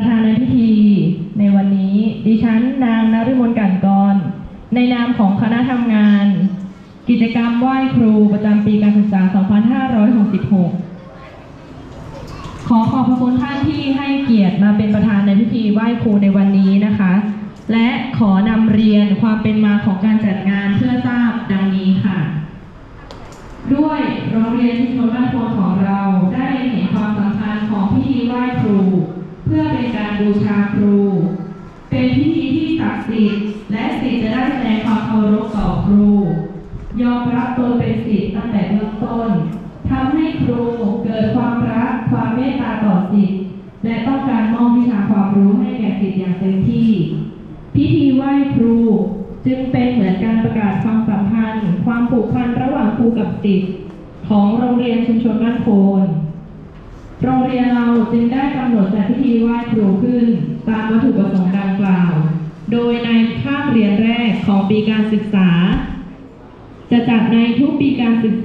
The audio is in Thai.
ประธานในพิธีในวันนี้ดิฉันนางนฤมลกันกร ในนามของคณะทำงาน กิจกรรมไหว้ครูประจำปีการศึกษา 2566 ขอขอบพระคุณท่านที่ให้เกียรติมาเป็นประธานในพิธีไหว้ครูในวันนี้นะคะ และขอนำเรียนความเป็นมาของการจัดงานเพื่อทราบดังนี้ค่ะ ด้วยโรงเรียนชุมชนบ้านโพนของเราได้เล็งเห็นความสำคัญของพิธีไหว้ครู พื่อเป็นการบูชาครู เป็นพิธีที่ศักดิ์สิทธิ์และศิษย์จะได้แสดงความเคารพต่อครู ยอมรับตนเป็นศิษย์ตั้งแต่เบื้องต้นทำให้ครูเกิดความรักความเมตตาต่อศิษย์และต้องการมอบวิชาความรู้ให้แก่ศิษย์อย่างเต็มที่ พิธีไหว้ครู จึงเป็นเหมือนการประกาศความสัมพันธ์ ความผูกพันระหว่างครูกับศิษย์ของโรงเรียนชุมชนบ้านโพน โรงเรียนเราจึงได้กำหนดจัดพิธีไหว้ครูขึ้น ตามวัตถุประสงค์ดังกล่าว โดยในภาคเรียนแรกของปีการศึกษา จะจัดในทุกปีการศึก